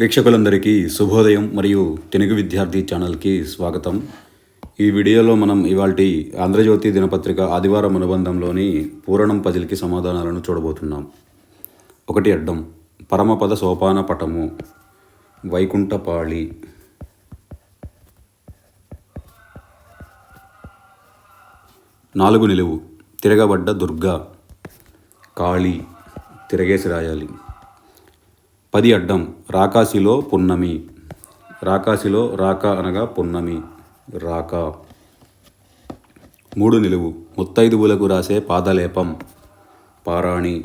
వీక్షకులందరికీ శుభోదయం మరియు తెలుగు విద్యార్థి ఛానల్కి స్వాగతం. ఈ వీడియోలో మనం ఇవాల్టి ఆంధ్రజ్యోతి దినపత్రిక ఆదివారం అనుబంధంలోని పూరణం పజిల్కి సమాధానాలను చూడబోతున్నాం. ఒకటి అడ్డం పరమపద సోపాన పటము వైకుంఠపాళి. నాలుగు నిలువు తిరగబడ్డ దుర్గా. కాళీ తిరగేసి రాయాలి. పది అడ్డం. రాకాశిలో పున్నమి. రాకాశిలో రాక అనగా పున్నమి. రాక. మూడు నిలువు. ముత్తైదువులకు రాసే పాదలేపం. పారాణి.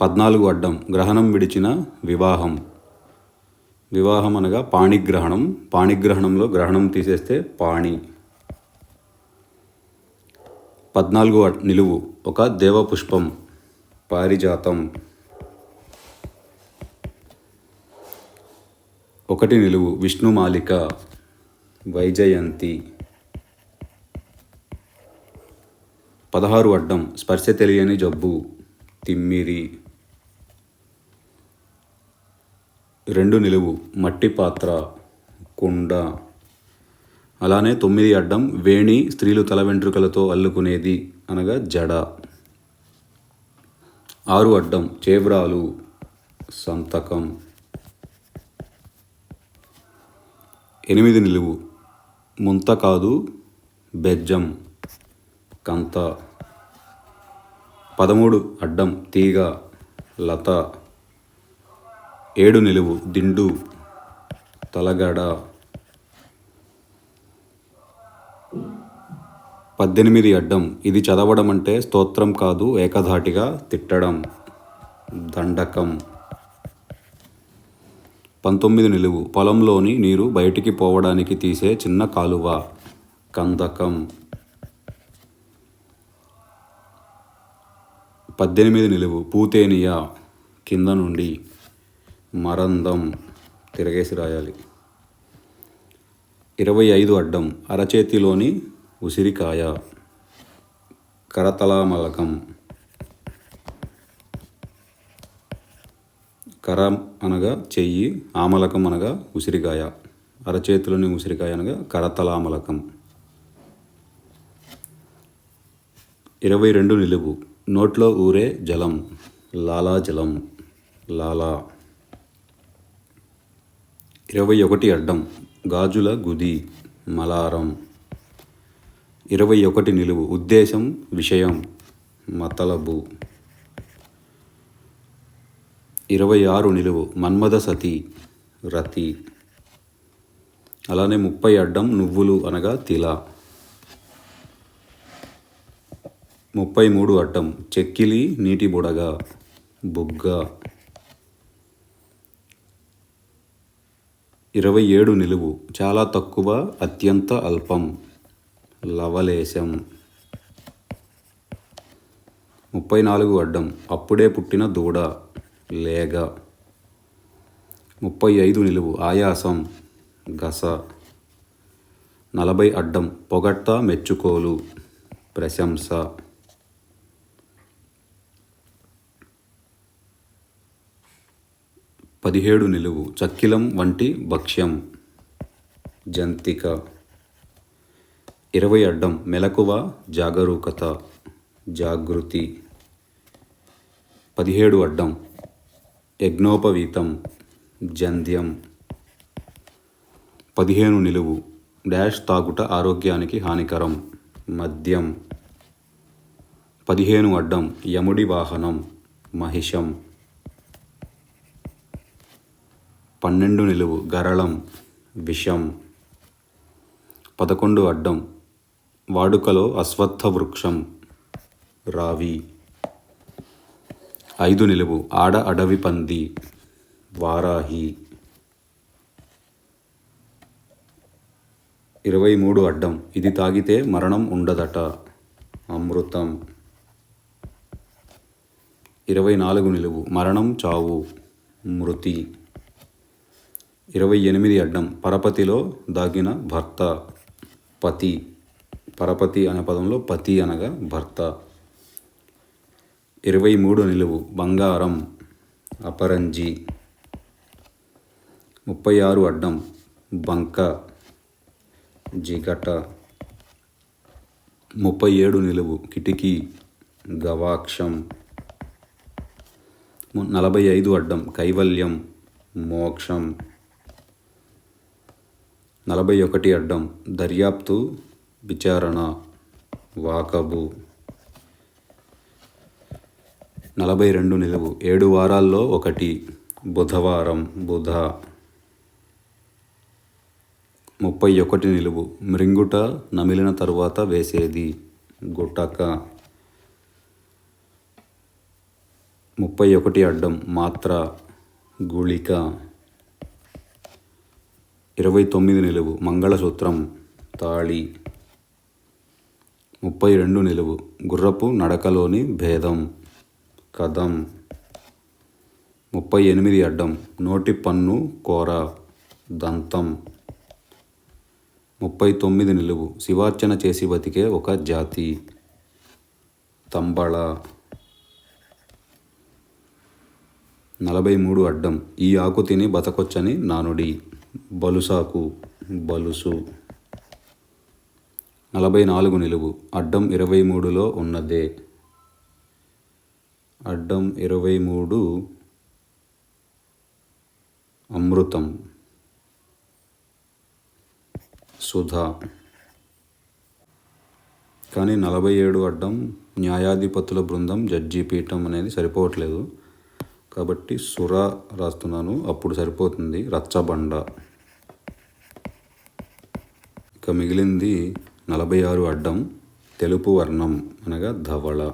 పద్నాలుగు అడ్డం. గ్రహణం విడిచిన వివాహం. వివాహం అనగా పాణిగ్రహణం. పాణిగ్రహణంలో గ్రహణం తీసేస్తే పాణి. పద్నాలుగు అడ్- నిలువు. ఒక దేవపుష్పం. పారిజాతం. ఒకటి నిలువు. విష్ణుమాలిక వైజయంతి. పదహారు అడ్డం. స్పర్శ తెలియని జబ్బు. తిమ్మిరి. రెండు నిలువు. మట్టి పాత్ర. కుండ. అలానే తొమ్మిది అడ్డం. వేణి స్త్రీలు తల వెంట్రుకలతో అల్లుకునేది. అనగా జడ. ఆరు అడ్డం. చేబ్రాలు సంతకం. ఎనిమిది నిలువు. ముంత కాదు బెజ్జం కంత. పదమూడు అడ్డం తీగ లత. ఏడు నిలువు దిండు తలగడ. పద్దెనిమిది అడ్డం. ఇది చదవడం అంటే స్తోత్రం కాదు ఏకధాటిగా తిట్టడం. దండకం. పంతొమ్మిది నిలువు. పొలంలోని నీరు బయటికి పోవడానికి తీసే చిన్న కాలువ. కందకం. పద్దెనిమిది నిలువు. పూతేనియా. కింద నుండి. మరందం. తిరగేసి రాయాలి. ఇరవై ఐదు అడ్డం. అరచేతిలోని ఉసిరికాయ. కరతలామలకం. కరం అనగా చెయ్యి ఆమలకం అనగా ఉసిరికాయ అరచేతిలోని ఉసిరికాయ అనగా కరతలామలకం. ఇరవై రెండు నిలువు. నోట్లో ఊరే జలం. లాలాజలం లాలా. ఇరవై ఒకటి అడ్డం. గాజుల గుది. మలారం. ఇరవై ఒకటి నిలువు. ఉద్దేశం విషయం. మతలబు. ఇరవై ఆరు నిలువు మన్మథ సతి రతి. అలానే ముప్పై అడ్డం నువ్వులు అనగా తిల. ముప్పై మూడు అడ్డం చెక్కిలి నీటి బుడగ బుగ్గ. ఇరవై ఏడు నిలువు చాలా తక్కువ అత్యంత అల్పం లవలేశం. ముప్పై నాలుగు అడ్డం అప్పుడే పుట్టిన దూడ. లేగ. ముప్పై ఐదు నిలువు. ఆయాసం గస. నలభై అడ్డం. పొగట్ట మెచ్చుకోలు. ప్రశంస. పదిహేడు నిలువు. చక్కిలం వంటి భక్ష్యం. జంతిక. ఇరవై అడ్డం. మెలకువ జాగరూకత. జాగృతి. పదిహేడు అడ్డం. యజ్ఞోపవీతం జంధ్యం. పదిహేను నిలువు డాష్ తాగుట ఆరోగ్యానికి హానికరం. మద్యం. పదిహేను అడ్డం యముడి వాహనం మహిషం. పన్నెండు నిలువు గరళం విషం. పదకొండు అడ్డం వాడుకలో అశ్వత్థ వృక్షం రావి. ఐదు నిలువు. ఆడ అడవి పంది. వారాహి. ఇరవై మూడు అడ్డం. ఇది తాగితే మరణం ఉండదట. అమృతం. ఇరవై నాలుగు నిలువు. మరణం చావు. మృతి. ఇరవై ఎనిమిది అడ్డం. పరపతిలో దాగిన భర్త. పతి. పరపతి అనే పదంలో పతి అనగా భర్త. ఇరవై మూడు నిలువు బంగారం అపరంజి. ముప్పై ఆరు అడ్డం బంక జిగట. ముప్పై ఏడు నిలువు కిటికీ గవాక్షం. నలభై ఐదు అడ్డం కైవల్యం మోక్షం. నలభై ఒకటి అడ్డం దర్యాప్తు విచారణ వాకబు. నలభై రెండు నిలువు. ఏడు వారాల్లో ఒకటి. బుధవారం బుధ. ముప్పై ఒకటి నిలువు. మృంగుట నమిలిన తరువాత వేసేది. గుటక. ముప్పై ఒకటి అడ్డం. మాత్ర. గుళిక. ఇరవై తొమ్మిది నిలువు. మంగళసూత్రం. తాళి. ముప్పై రెండు నిలువు. గుర్రపు నడకలోని భేదం. కదం. ముప్పై ఎనిమిది అడ్డం. నోటి పన్ను కోర. దంతం. ముప్పై తొమ్మిది నిలువు. శివార్చన చేసి బతికే ఒక జాతి. తంబళ. నలభై మూడు అడ్డం. ఈ ఆకు తిని బతకొచ్చని నానుడి. బలుసాకు. బలుసు. నలభై నాలుగు నిలువు. అడ్డం ఇరవై మూడులో ఉన్నదే. అడ్డం ఇరవై మూడు. అమృతం. సుధా. కానీ నలభై ఏడు అడ్డం న్యాయాధిపతుల బృందం జడ్జి పీఠం అనేది సరిపోవట్లేదు. కాబట్టి సుర రాస్తున్నాను. అప్పుడు సరిపోతుంది. రచ్చబండ. ఇక మిగిలింది నలభై ఆరు అడ్డం తెలుపు వర్ణం అనగా ధవళ.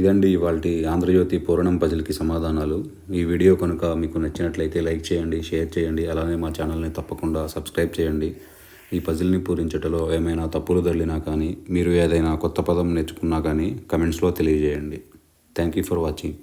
ఇదండి ఇవాళ ఆంధ్రజ్యోతి పూరణం పజిల్కి సమాధానాలు. ఈ వీడియో కనుక మీకు నచ్చినట్లయితే లైక్ చేయండి షేర్ చేయండి అలానే మా ఛానల్ని తప్పకుండా సబ్స్క్రైబ్ చేయండి. ఈ పజిల్ని పూరించటలో ఏమైనా తప్పులు తల్లినా కానీ మీరు ఏదైనా కొత్త పదం నేర్చుకున్నా కానీ కమెంట్స్లో తెలియజేయండి. Thank you for watching.